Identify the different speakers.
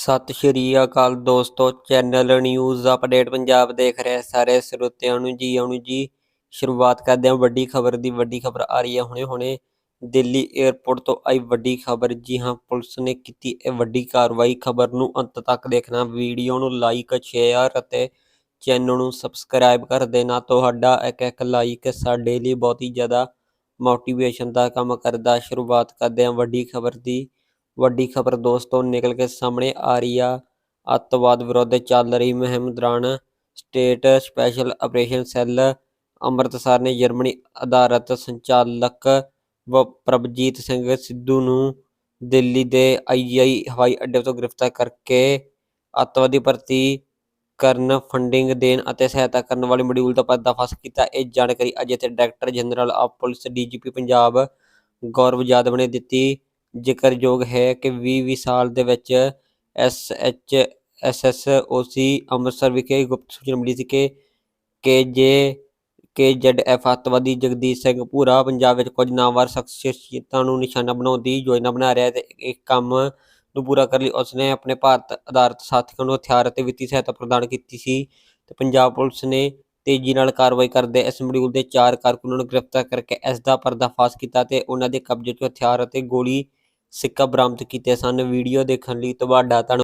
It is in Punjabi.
Speaker 1: ਸਤਿ ਸ਼੍ਰੀ ਅਕਾਲ ਦੋਸਤੋ, ਚੈਨਲ ਨਿਊਜ਼ ਅਪਡੇਟ ਪੰਜਾਬ ਦੇਖ ਰਹੇ ਸਾਰੇ ਸਰੋਤਿਆਂ ਨੂੰ ਜੀ, ਆਉਣ ਜੀ। ਸ਼ੁਰੂਆਤ ਕਰਦੇ ਹਾਂ ਵੱਡੀ ਖਬਰ ਦੀ, ਵੱਡੀ ਖਬਰ ਆ ਰਹੀ ਹੈ ਹੁਣੇ ਹੁਣੇ। ਦਿੱਲੀ 에ਅਰਪੋਰਟ ਤੋਂ ਆਈ ਵੱਡੀ ਖਬਰ, ਜੀ ਹਾਂ, ਪੁਲਿਸ ਨੇ ਕੀਤੀ ਇਹ ਵੱਡੀ ਕਾਰਵਾਈ। ਖਬਰ ਨੂੰ ਅੰਤ ਤੱਕ ਦੇਖਣਾ, ਵੀਡੀਓ ਨੂੰ ਲਾਈਕ ਸ਼ੇਅਰ ਅਤੇ ਚੈਨਲ ਨੂੰ ਸਬਸਕ੍ਰਾਈਬ ਕਰ ਦੇਣਾ। ਤੁਹਾਡਾ ਇੱਕ ਇੱਕ ਲਾਈਕ ਸਾਡੇ ਲਈ ਬਹੁਤ ਹੀ ਜ਼ਿਆਦਾ ਮੋਟੀਵੇਸ਼ਨ ਦਾ ਕੰਮ ਕਰਦਾ। ਸ਼ੁਰੂਆਤ ਕਰਦੇ ਹਾਂ ਵੱਡੀ ਖਬਰ ਦੀ। ਵੱਡੀ ਖਬਰ ਦੋਸਤੋ ਨਿਕਲ ਕੇ ਸਾਹਮਣੇ ਆ ਰਹੀ ਆ। ਅੱਤਵਾਦ ਵਿਰੁੱਧ ਚੱਲ ਰਹੀ ਮੁਹਿੰਮ ਦੌਰਾਨ state special operation cell Amritsar ਨੇ ਜਰਮਨੀ ਆਧਾਰਿਤ ਸੰਚਾਲਕ ਪ੍ਰਭਜੀਤ ਸਿੰਘ ਸਿੱਧੂ ਨੂੰ ਦਿੱਲੀ ਦੇ ਆਈਜੀਆਈ ਹਵਾਈ ਅੱਡੇ ਤੋਂ ਗ੍ਰਿਫਤਾਰ ਕਰਕੇ ਅੱਤਵਾਦੀ ਭਰਤੀ ਕਰਨ ਫੰਡਿੰਗ ਦੇਣ ਅਤੇ ਸਹਾਇਤਾ ਕਰਨ ਵਾਲੇ ਮੋਡਿਊਲ ਦਾ ਪਰਦਾਫਾਸ਼ ਕੀਤਾ। ਇਹ ਜਾਣਕਾਰੀ ਅੱਜ ਇੱਥੇ director general of police DGP Punjab Gaurav Yadav ਨੇ ਦਿੱਤੀ। ਜ਼ਿਕਰਯੋਗ ਹੈ ਕਿ 20 ਸਾਲ ਦੇ ਵਿੱਚ S H S S O C Amritsar ਵਿਖੇ ਗੁਪਤ ਸੂਚਨਾ ਮਿਲੀ ਸੀ ਕਿ ਕੇ ਜੇ ਕੇ ਜ਼ੈਡ ਐਫ ਅੱਤਵਾਦੀ ਜਗਦੀਸ਼ ਸਿੰਘ ਭੂਰਾ ਪੰਜਾਬ ਵਿੱਚ ਕੁਝ ਨਾਮਵਰ ਸ਼ਖਸੀਅਤਾਂ ਨੂੰ ਨਿਸ਼ਾਨਾ ਬਣਾਉਣ ਦੀ ਯੋਜਨਾ ਬਣਾ ਰਿਹਾ ਹੈ ਤੇ ਇਹ ਕੰਮ ਨੂੰ ਪੂਰਾ ਕਰਨ ਲਈ ਉਸਨੇ ਆਪਣੇ ਭਾਰਤ ਆਧਾਰਿਤ ਸਾਥੀਆਂ ਨੂੰ ਹਥਿਆਰ ਅਤੇ ਵਿੱਤੀ ਸਹਾਇਤਾ ਪ੍ਰਦਾਨ ਕੀਤੀ ਸੀ ਤੇ ਪੰਜਾਬ ਪੁਲਿਸ ਨੇ ਤੇਜ਼ੀ ਨਾਲ ਕਾਰਵਾਈ ਕਰਦੇ ਇਸ ਮੋਡਿਊਲ ਦੇ ਚਾਰ ਕਾਰਕੁਨਾਂ ਨੂੰ ਗ੍ਰਿਫਤਾਰ ਕਰਕੇ ਇਸ ਦਾ ਪਰਦਾਫਾਸ਼ ਕੀਤਾ ਤੇ ਉਹਨਾਂ ਦੇ ਕਬਜ਼ੇ 'ਚੋਂ ਹਥਿਆਰ ਅਤੇ ਗੋਲੀ ਸਿੱਕਾ ਬਰਾਮਦ ਕੀਤੇ ਸਨ। ਵੀਡੀਓ ਦੇਖਣ ਲਈ ਤੁਹਾਡਾ ਧੰਨ